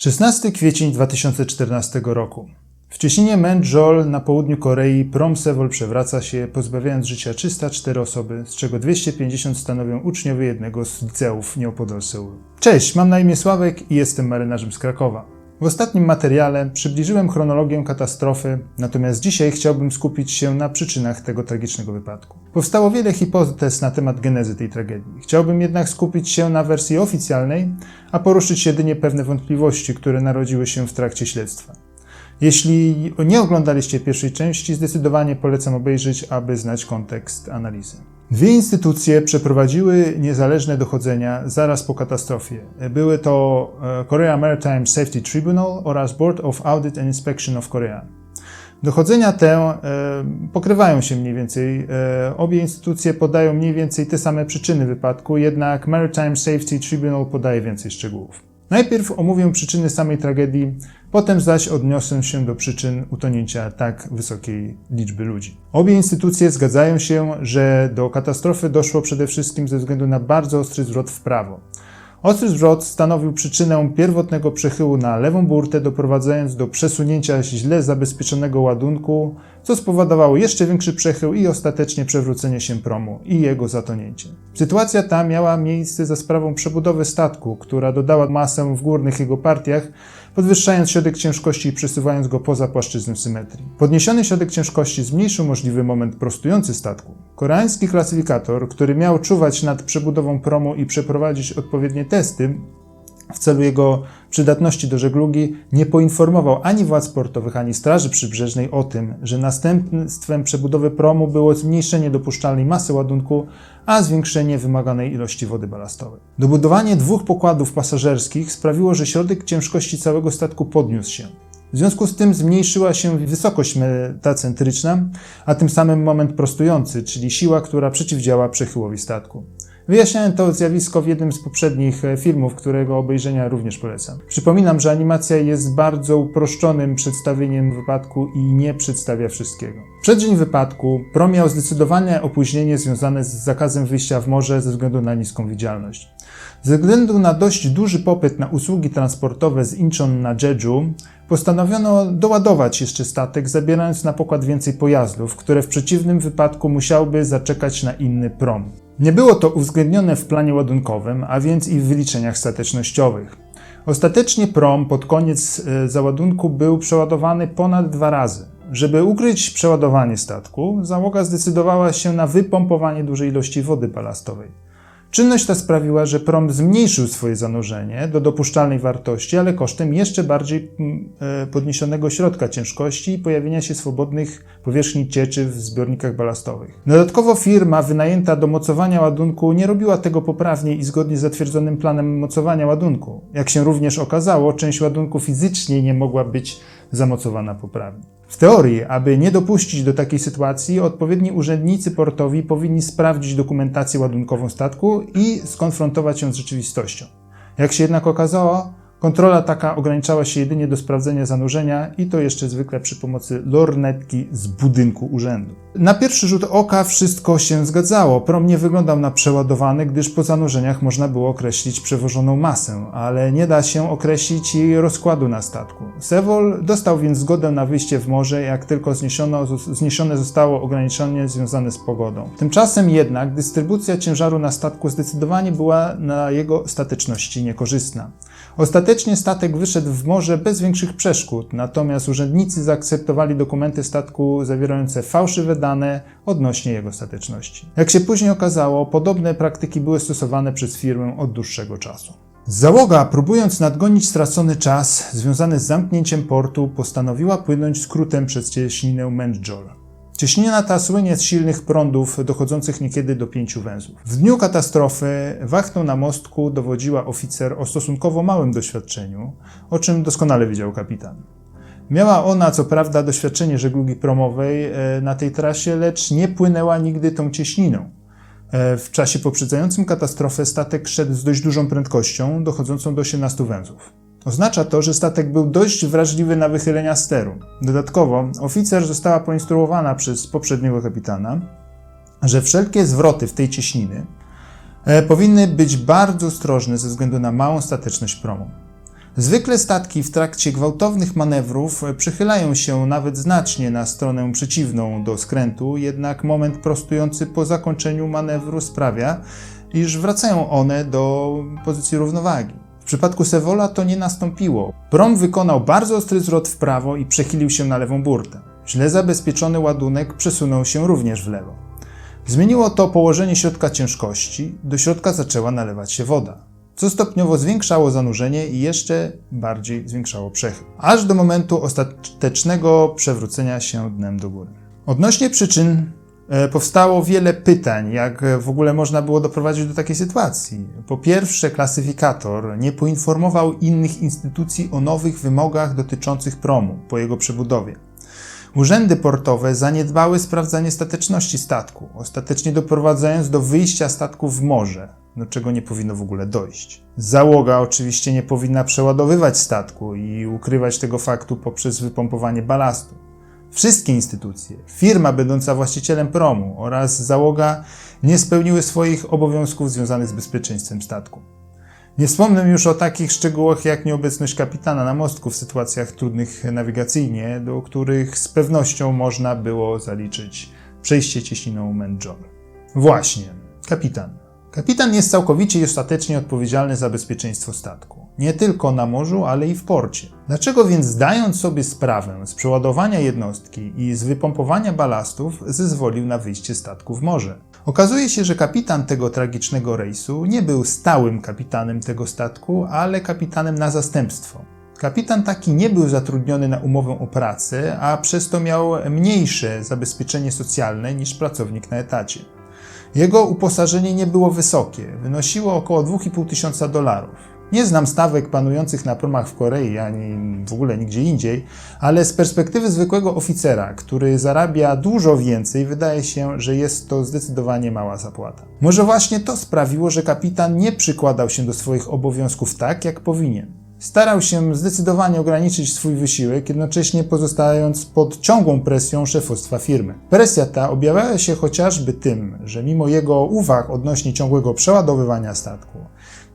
16 kwiecień 2014 roku. W cieśninie Mendjol na południu Korei prom Sewol przewraca się, pozbawiając życia 304 osoby, z czego 250 stanowią uczniowie jednego z liceów nieopodal Seulu. Cześć, mam na imię Sławek i jestem marynarzem z Krakowa. W ostatnim materiale przybliżyłem chronologię katastrofy, natomiast dzisiaj chciałbym skupić się na przyczynach tego tragicznego wypadku. Powstało wiele hipotez na temat genezy tej tragedii. Chciałbym jednak skupić się na wersji oficjalnej, a poruszyć jedynie pewne wątpliwości, które narodziły się w trakcie śledztwa. Jeśli nie oglądaliście pierwszej części, zdecydowanie polecam obejrzeć, aby znać kontekst analizy. Dwie instytucje przeprowadziły niezależne dochodzenia zaraz po katastrofie. Były to e, Korea Maritime Safety Tribunal oraz Board of Audit and Inspection of Korea. Dochodzenia te e, pokrywają się mniej więcej. E, obie instytucje podają mniej więcej te same przyczyny wypadku, jednak Maritime Safety Tribunal podaje więcej szczegółów. Najpierw omówię przyczyny samej tragedii, potem zaś odniosę się do przyczyn utonięcia tak wysokiej liczby ludzi. Obie instytucje zgadzają się, że do katastrofy doszło przede wszystkim ze względu na bardzo ostry zwrot w prawo. Ostry zwrot stanowił przyczynę pierwotnego przechyłu na lewą burtę, doprowadzając do przesunięcia źle zabezpieczonego ładunku, co spowodowało jeszcze większy przechył i ostatecznie przewrócenie się promu i jego zatonięcie. Sytuacja ta miała miejsce za sprawą przebudowy statku, która dodała masę w górnych jego partiach, podwyższając środek ciężkości i przesuwając go poza płaszczyznę symetrii. Podniesiony środek ciężkości zmniejszył możliwy moment prostujący statku. Koreański klasyfikator, który miał czuwać nad przebudową promu i przeprowadzić odpowiednie testy, w celu jego przydatności do żeglugi nie poinformował ani władz portowych, ani Straży Przybrzeżnej o tym, że następstwem przebudowy promu było zmniejszenie dopuszczalnej masy ładunku, a zwiększenie wymaganej ilości wody balastowej. Dobudowanie dwóch pokładów pasażerskich sprawiło, że środek ciężkości całego statku podniósł się. W związku z tym zmniejszyła się wysokość metacentryczna, a tym samym moment prostujący, czyli siła, która przeciwdziała przechyłowi statku. Wyjaśniałem to zjawisko w jednym z poprzednich e, filmów, którego obejrzenia również polecam. Przypominam, że animacja jest bardzo uproszczonym przedstawieniem wypadku i nie przedstawia wszystkiego. Przed dzień wypadku prom miał zdecydowane opóźnienie związane z zakazem wyjścia w morze ze względu na niską widzialność. Ze względu na dość duży popyt na usługi transportowe z Incheon na Jeju, postanowiono doładować jeszcze statek, zabierając na pokład więcej pojazdów, które w przeciwnym wypadku musiałby zaczekać na inny prom. Nie było to uwzględnione w planie ładunkowym, a więc i w wyliczeniach statecznościowych. Ostatecznie prom pod koniec e, załadunku był przeładowany ponad dwa razy. Żeby ukryć przeładowanie statku, załoga zdecydowała się na wypompowanie dużej ilości wody balastowej. Czynność ta sprawiła, że prom zmniejszył swoje zanurzenie do dopuszczalnej wartości, ale kosztem jeszcze bardziej mm, e, podniesionego środka ciężkości i pojawienia się swobodnych powierzchni cieczy w zbiornikach balastowych. Dodatkowo firma wynajęta do mocowania ładunku nie robiła tego poprawnie i zgodnie z zatwierdzonym planem mocowania ładunku. Jak się również okazało, część ładunku fizycznie nie mogła być zamocowana poprawnie. W teorii, aby nie dopuścić do takiej sytuacji, odpowiedni urzędnicy portowi powinni sprawdzić dokumentację ładunkową statku i skonfrontować ją z rzeczywistością. Jak się jednak okazało, Kontrola taka ograniczała się jedynie do sprawdzenia zanurzenia i to jeszcze zwykle przy pomocy lornetki z budynku urzędu. Na pierwszy rzut oka wszystko się zgadzało. Prom nie wyglądał na przeładowany, gdyż po zanurzeniach można było określić przewożoną masę, ale nie da się określić jej rozkładu na statku. Sewol dostał więc zgodę na wyjście w morze, jak tylko zniesiono, zniesione zostało ograniczenie związane z pogodą. Tymczasem jednak dystrybucja ciężaru na statku zdecydowanie była na jego stateczności niekorzystna. Ostatecznie statek wyszedł w morze bez większych przeszkód, natomiast urzędnicy zaakceptowali dokumenty statku zawierające fałszywe dane odnośnie jego stateczności. Jak się później okazało, podobne praktyki były stosowane przez firmę od dłuższego czasu. Załoga, próbując nadgonić stracony czas związany z zamknięciem portu, postanowiła płynąć skrótem przez cieśninę Mendjol. Cieśnina ta słynie z silnych prądów dochodzących niekiedy do pięciu węzłów. W dniu katastrofy wachtą na mostku dowodziła oficer o stosunkowo małym doświadczeniu, o czym doskonale wiedział kapitan. Miała ona co prawda doświadczenie żeglugi promowej e, na tej trasie, lecz nie płynęła nigdy tą cieśniną. E, w czasie poprzedzającym katastrofę statek szedł z dość dużą prędkością, dochodzącą do 18 węzłów. Oznacza to, że statek był dość wrażliwy na wychylenia steru. Dodatkowo oficer została poinstruowana przez poprzedniego kapitana, że wszelkie zwroty w tej cieśniny e, powinny być bardzo ostrożne ze względu na małą stateczność promu. Zwykle statki w trakcie gwałtownych manewrów przychylają się nawet znacznie na stronę przeciwną do skrętu, jednak moment prostujący po zakończeniu manewru sprawia, iż wracają one do pozycji równowagi. Przypadku Sewola to nie nastąpiło. Prom wykonał bardzo ostry zwrot w prawo i przechylił się na lewą burtę. Źle zabezpieczony ładunek przesunął się również w lewo. Zmieniło to położenie środka ciężkości, do środka zaczęła nalewać się woda, co stopniowo zwiększało zanurzenie i jeszcze bardziej zwiększało przechył, aż do momentu ostatecznego przewrócenia się dnem do góry. Odnośnie przyczyn powstało wiele pytań, jak w ogóle można było doprowadzić do takiej sytuacji. Po pierwsze, klasyfikator nie poinformował innych instytucji o nowych wymogach dotyczących promu po jego przebudowie. Urzędy portowe zaniedbały sprawdzanie stateczności statku, ostatecznie doprowadzając do wyjścia statku w morze, do czego nie powinno w ogóle dojść. Załoga oczywiście nie powinna przeładowywać statku i ukrywać tego faktu poprzez wypompowanie balastu. Wszystkie instytucje, firma będąca właścicielem promu oraz załoga nie spełniły swoich obowiązków związanych z bezpieczeństwem statku. Nie wspomnę już o takich szczegółach jak nieobecność kapitana na mostku w sytuacjach trudnych nawigacyjnie, do których z pewnością można było zaliczyć przejście cieśniną Mendjol. Właśnie, kapitan. Kapitan jest całkowicie i ostatecznie odpowiedzialny za bezpieczeństwo statku. Nie tylko na morzu, ale i w porcie. Dlaczego więc zdając sobie sprawę z przeładowania jednostki i z wypompowania balastów, zezwolił na wyjście statku w morze? Okazuje się, że kapitan tego tragicznego rejsu nie był stałym kapitanem tego statku, ale kapitanem na zastępstwo. Kapitan taki nie był zatrudniony na umowę o pracę, a przez to miał mniejsze zabezpieczenie socjalne niż pracownik na etacie. Jego uposażenie nie było wysokie, wynosiło około 2,5 tysiąca dolarów. Nie znam stawek panujących na promach w Korei ani w ogóle nigdzie indziej, ale z perspektywy zwykłego oficera, który zarabia dużo więcej, wydaje się, że jest to zdecydowanie mała zapłata. Może właśnie to sprawiło, że kapitan nie przykładał się do swoich obowiązków tak, jak powinien. Starał się zdecydowanie ograniczyć swój wysiłek, jednocześnie pozostając pod ciągłą presją szefostwa firmy. Presja ta objawiała się chociażby tym, że mimo jego uwag odnośnie ciągłego przeładowywania statku,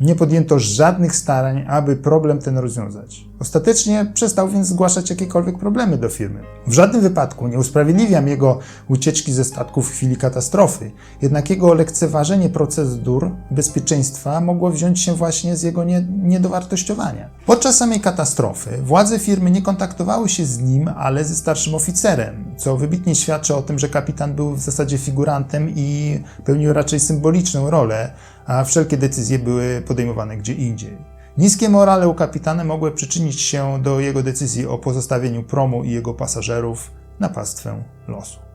nie podjęto żadnych starań, aby problem ten rozwiązać. Ostatecznie przestał więc zgłaszać jakiekolwiek problemy do firmy. W żadnym wypadku nie usprawiedliwiam jego ucieczki ze statku w chwili katastrofy, jednak jego lekceważenie procedur bezpieczeństwa mogło wziąć się właśnie z jego nie, niedowartościowania. Podczas samej katastrofy władze firmy nie kontaktowały się z nim, ale ze starszym oficerem, co wybitnie świadczy o tym, że kapitan był w zasadzie figurantem i pełnił raczej symboliczną rolę, a wszelkie decyzje były podejmowane gdzie indziej. Niskie morale u kapitana mogły przyczynić się do jego decyzji o pozostawieniu promu i jego pasażerów na pastwę losu.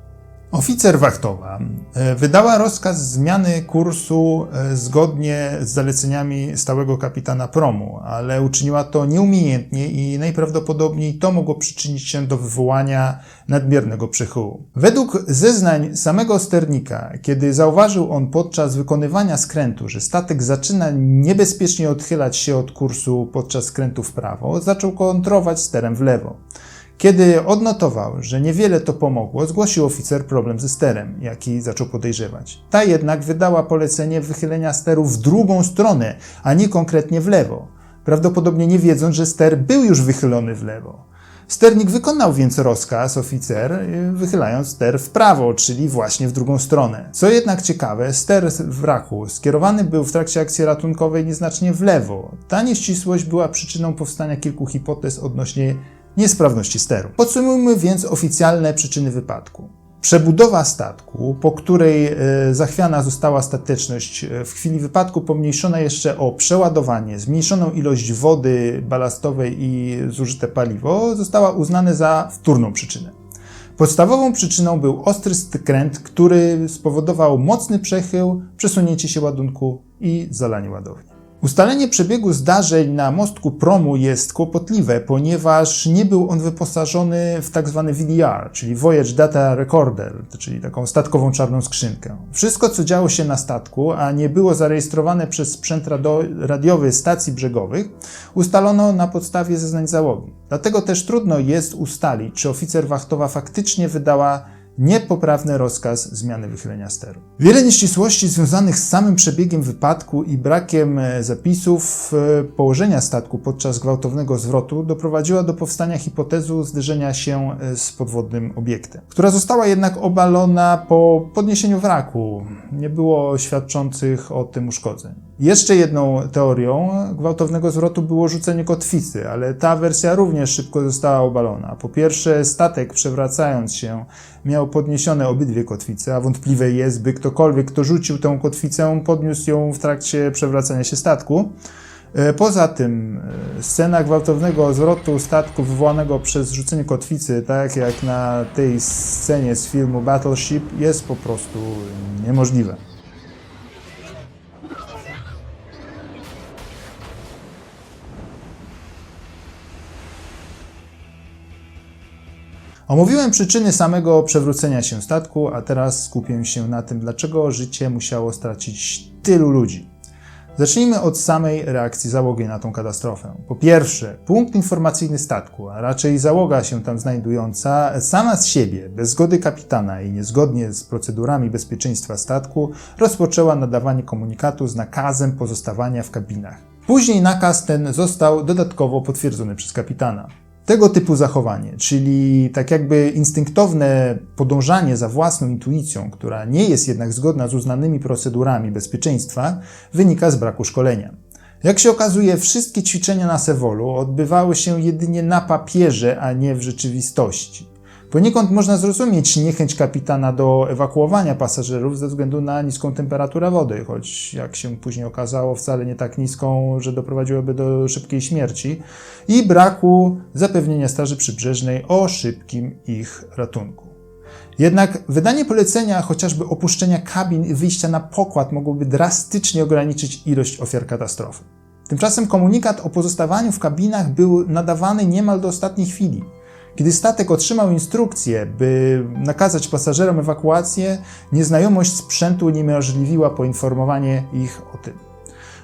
Oficer wachtowa e, wydała rozkaz zmiany kursu e, zgodnie z zaleceniami stałego kapitana promu, ale uczyniła to nieumiejętnie i najprawdopodobniej to mogło przyczynić się do wywołania nadmiernego przechyłu. Według zeznań samego sternika, kiedy zauważył on podczas wykonywania skrętu, że statek zaczyna niebezpiecznie odchylać się od kursu podczas skrętu w prawo, zaczął kontrować sterem w lewo. Kiedy odnotował, że niewiele to pomogło, zgłosił oficer problem ze sterem, jaki zaczął podejrzewać. Ta jednak wydała polecenie wychylenia steru w drugą stronę, a nie konkretnie w lewo, prawdopodobnie nie wiedząc, że ster był już wychylony w lewo. Sternik wykonał więc rozkaz oficer, wychylając ster w prawo, czyli właśnie w drugą stronę. Co jednak ciekawe, ster wraku skierowany był w trakcie akcji ratunkowej nieznacznie w lewo. Ta nieścisłość była przyczyną powstania kilku hipotez odnośnie niesprawności steru. Podsumujmy więc oficjalne przyczyny wypadku. Przebudowa statku, po której e, zachwiana została stateczność e, w chwili wypadku, pomniejszona jeszcze o przeładowanie, zmniejszoną ilość wody balastowej i zużyte paliwo, została uznana za wtórną przyczynę. Podstawową przyczyną był ostry skręt, który spowodował mocny przechył, przesunięcie się ładunku i zalanie ładowni. Ustalenie przebiegu zdarzeń na mostku promu jest kłopotliwe, ponieważ nie był on wyposażony w tzw. Tak VDR, czyli Voyage Data Recorder, czyli taką statkową czarną skrzynkę. Wszystko, co działo się na statku, a nie było zarejestrowane przez sprzęt radiowy stacji brzegowych, ustalono na podstawie zeznań załogi. Dlatego też trudno jest ustalić, czy oficer wachtowa faktycznie wydała niepoprawny rozkaz zmiany wychylenia steru. Wiele nieścisłości związanych z samym przebiegiem wypadku i brakiem e, zapisów e, położenia statku podczas gwałtownego zwrotu doprowadziła do powstania hipotezu zderzenia się e, z podwodnym obiektem, która została jednak obalona po podniesieniu wraku. Nie było świadczących o tym uszkodzeń. Jeszcze jedną teorią gwałtownego zwrotu było rzucenie kotwicy, ale ta wersja również szybko została obalona. Po pierwsze, statek przewracając się miał podniesione obydwie kotwice, a wątpliwe jest, by ktokolwiek, kto rzucił tę kotwicę, podniósł ją w trakcie przewracania się statku. E, poza tym, e, scena gwałtownego zwrotu statku wywołanego przez rzucenie kotwicy, tak jak na tej scenie z filmu Battleship, jest po prostu niemożliwa. Omówiłem przyczyny samego przewrócenia się statku, a teraz skupię się na tym, dlaczego życie musiało stracić tylu ludzi. Zacznijmy od samej reakcji załogi na tą katastrofę. Po pierwsze, punkt informacyjny statku, a raczej załoga się tam znajdująca, sama z siebie, bez zgody kapitana i niezgodnie z procedurami bezpieczeństwa statku, rozpoczęła nadawanie komunikatu z nakazem pozostawania w kabinach. Później nakaz ten został dodatkowo potwierdzony przez kapitana. Tego typu zachowanie, czyli tak jakby instynktowne podążanie za własną intuicją, która nie jest jednak zgodna z uznanymi procedurami bezpieczeństwa, wynika z braku szkolenia. Jak się okazuje, wszystkie ćwiczenia na Sewolu odbywały się jedynie na papierze, a nie w rzeczywistości. Poniekąd można zrozumieć niechęć kapitana do ewakuowania pasażerów ze względu na niską temperaturę wody, choć jak się później okazało, wcale nie tak niską, że doprowadziłoby do szybkiej śmierci, i braku zapewnienia Straży Przybrzeżnej o szybkim ich ratunku. Jednak wydanie polecenia chociażby opuszczenia kabin i wyjścia na pokład mogłoby drastycznie ograniczyć ilość ofiar katastrofy. Tymczasem komunikat o pozostawaniu w kabinach był nadawany niemal do ostatniej chwili. Kiedy statek otrzymał instrukcję, by nakazać pasażerom ewakuację, nieznajomość sprzętu uniemożliwiła poinformowanie ich o tym.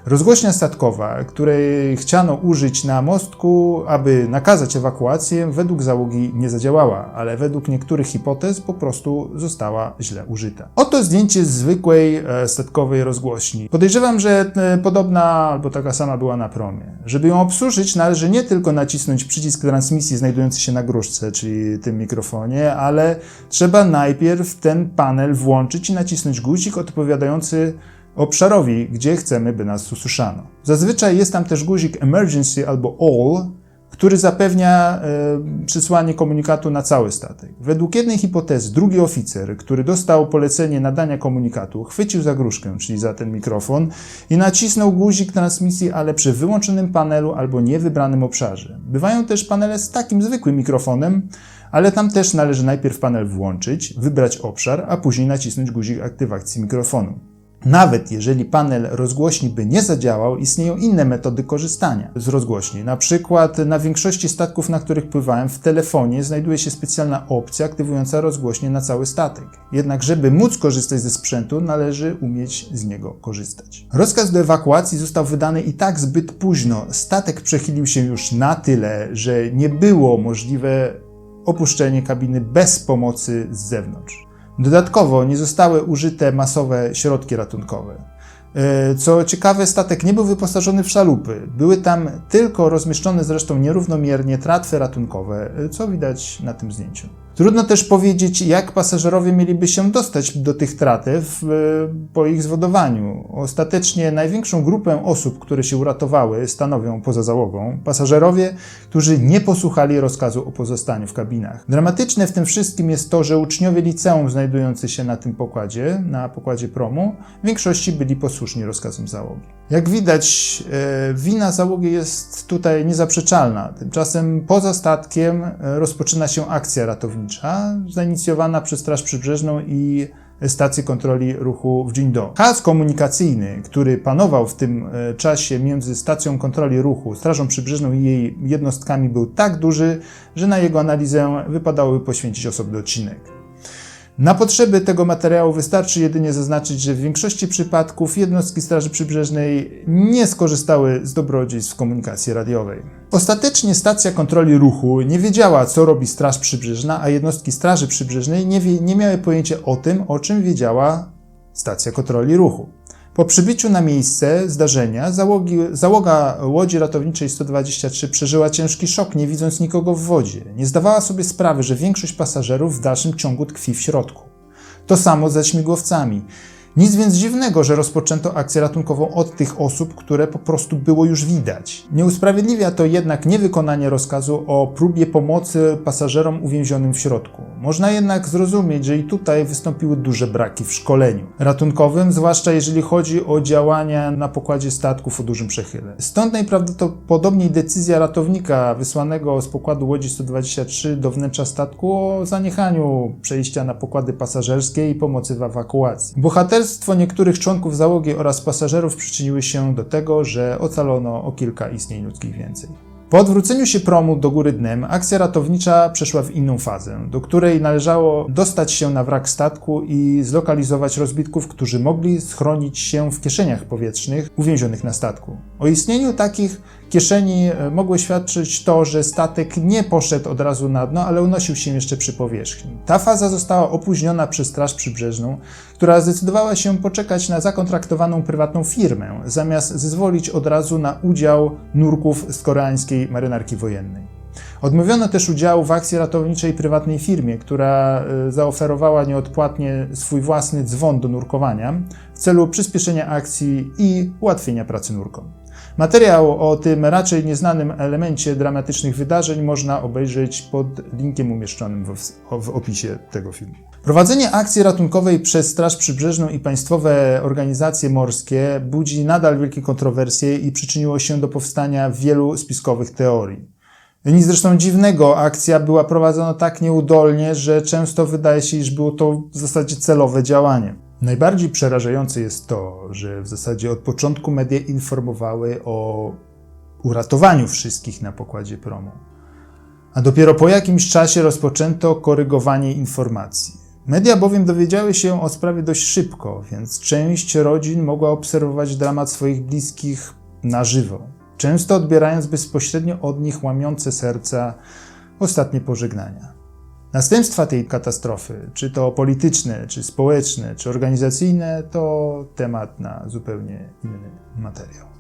Rozgłośnia statkowa, której chciano użyć na mostku, aby nakazać ewakuację, według załogi nie zadziałała, ale według niektórych hipotez po prostu została źle użyta. Oto zdjęcie zwykłej e, statkowej rozgłośni. Podejrzewam, że e, podobna albo taka sama była na promie. Żeby ją obsłużyć, należy nie tylko nacisnąć przycisk transmisji znajdujący się na gruszce, czyli tym mikrofonie, ale trzeba najpierw ten panel włączyć i nacisnąć guzik odpowiadający obszarowi, gdzie chcemy, by nas usłyszano. Zazwyczaj jest tam też guzik Emergency albo All, który zapewnia e, przysłanie komunikatu na cały statek. Według jednej hipotezy, drugi oficer, który dostał polecenie nadania komunikatu, chwycił za gruszkę, czyli za ten mikrofon, i nacisnął guzik transmisji, ale przy wyłączonym panelu albo niewybranym obszarze. Bywają też panele z takim zwykłym mikrofonem, ale tam też należy najpierw panel włączyć, wybrać obszar, a później nacisnąć guzik aktywacji mikrofonu. Nawet jeżeli panel rozgłośni by nie zadziałał, istnieją inne metody korzystania z rozgłośni. Na przykład na większości statków, na których pływałem, w telefonie znajduje się specjalna opcja aktywująca rozgłośnie na cały statek. Jednak żeby móc korzystać ze sprzętu, należy umieć z niego korzystać. Rozkaz do ewakuacji został wydany i tak zbyt późno. Statek przechylił się już na tyle, że nie było możliwe opuszczenie kabiny bez pomocy z zewnątrz. Dodatkowo nie zostały użyte masowe środki ratunkowe. E, co ciekawe, statek nie był wyposażony w szalupy. Były tam tylko rozmieszczone zresztą nierównomiernie tratwy ratunkowe, e, co widać na tym zdjęciu. Trudno też powiedzieć, jak pasażerowie mieliby się dostać do tych tratew e, po ich zwodowaniu. Ostatecznie największą grupę osób, które się uratowały, stanowią poza załogą pasażerowie, którzy nie posłuchali rozkazu o pozostaniu w kabinach. Dramatyczne w tym wszystkim jest to, że uczniowie liceum znajdujący się na tym pokładzie, na pokładzie promu, w większości byli posłuszni rozkazom załogi. Jak widać, e, wina załogi jest tutaj niezaprzeczalna. Tymczasem poza statkiem e, rozpoczyna się akcja ratownicza zainicjowana przez Straż Przybrzeżną i stację kontroli ruchu w Jindo. Chaos komunikacyjny, który panował w tym e, czasie między stacją kontroli ruchu, Strażą Przybrzeżną i jej jednostkami był tak duży, że na jego analizę wypadałoby poświęcić osobny odcinek. Na potrzeby tego materiału wystarczy jedynie zaznaczyć, że w większości przypadków jednostki Straży Przybrzeżnej nie skorzystały z dobrodziejstw komunikacji radiowej. Ostatecznie stacja kontroli ruchu nie wiedziała, co robi Straż Przybrzeżna, a jednostki Straży Przybrzeżnej nie, wie, nie miały pojęcia o tym, o czym wiedziała stacja kontroli ruchu. Po przybyciu na miejsce zdarzenia załogi, załoga łodzi ratowniczej 123 przeżyła ciężki szok, nie widząc nikogo w wodzie. Nie zdawała sobie sprawy, że większość pasażerów w dalszym ciągu tkwi w środku. To samo ze śmigłowcami. Nic więc dziwnego, że rozpoczęto akcję ratunkową od tych osób, które po prostu było już widać. Nie usprawiedliwia to jednak niewykonanie rozkazu o próbie pomocy pasażerom uwięzionym w środku. Można jednak zrozumieć, że i tutaj wystąpiły duże braki w szkoleniu ratunkowym, zwłaszcza jeżeli chodzi o działania na pokładzie statków o dużym przechyle. Stąd najprawdopodobniej decyzja ratownika wysłanego z pokładu Łodzi 123 do wnętrza statku o zaniechaniu przejścia na pokłady pasażerskie i pomocy w ewakuacji. Bohater Bohaterstwo niektórych członków załogi oraz pasażerów przyczyniły się do tego, że ocalono o kilka istnień ludzkich więcej. Po odwróceniu się promu do góry dnem, akcja ratownicza przeszła w inną fazę, do której należało dostać się na wrak statku i zlokalizować rozbitków, którzy mogli schronić się w kieszeniach powietrznych uwięzionych na statku. O istnieniu takich kieszeni e, mogło świadczyć to, że statek nie poszedł od razu na dno, ale unosił się jeszcze przy powierzchni. Ta faza została opóźniona przez Straż Przybrzeżną, która zdecydowała się poczekać na zakontraktowaną prywatną firmę, zamiast zezwolić od razu na udział nurków z koreańskiej marynarki wojennej. Odmówiono też udziału w akcji ratowniczej prywatnej firmie, która e, zaoferowała nieodpłatnie swój własny dzwon do nurkowania w celu przyspieszenia akcji i ułatwienia pracy nurkom. Materiał o tym raczej nieznanym elemencie dramatycznych wydarzeń można obejrzeć pod linkiem umieszczonym w, opisie tego filmu. Prowadzenie akcji ratunkowej przez Straż Przybrzeżną i państwowe organizacje morskie budzi nadal wielkie kontrowersje i przyczyniło się do powstania wielu spiskowych teorii. Nic zresztą dziwnego, akcja była prowadzona tak nieudolnie, że często wydaje się, iż było to w zasadzie celowe działanie. Najbardziej przerażające jest to, że w zasadzie od początku media informowały o uratowaniu wszystkich na pokładzie promu. A dopiero po jakimś czasie rozpoczęto korygowanie informacji. Media bowiem dowiedziały się o sprawie dość szybko, więc część rodzin mogła obserwować dramat swoich bliskich na żywo, często odbierając bezpośrednio od nich łamiące serca ostatnie pożegnania. Następstwa tej katastrofy, czy to polityczne, czy społeczne, czy organizacyjne, to temat na zupełnie inny materiał.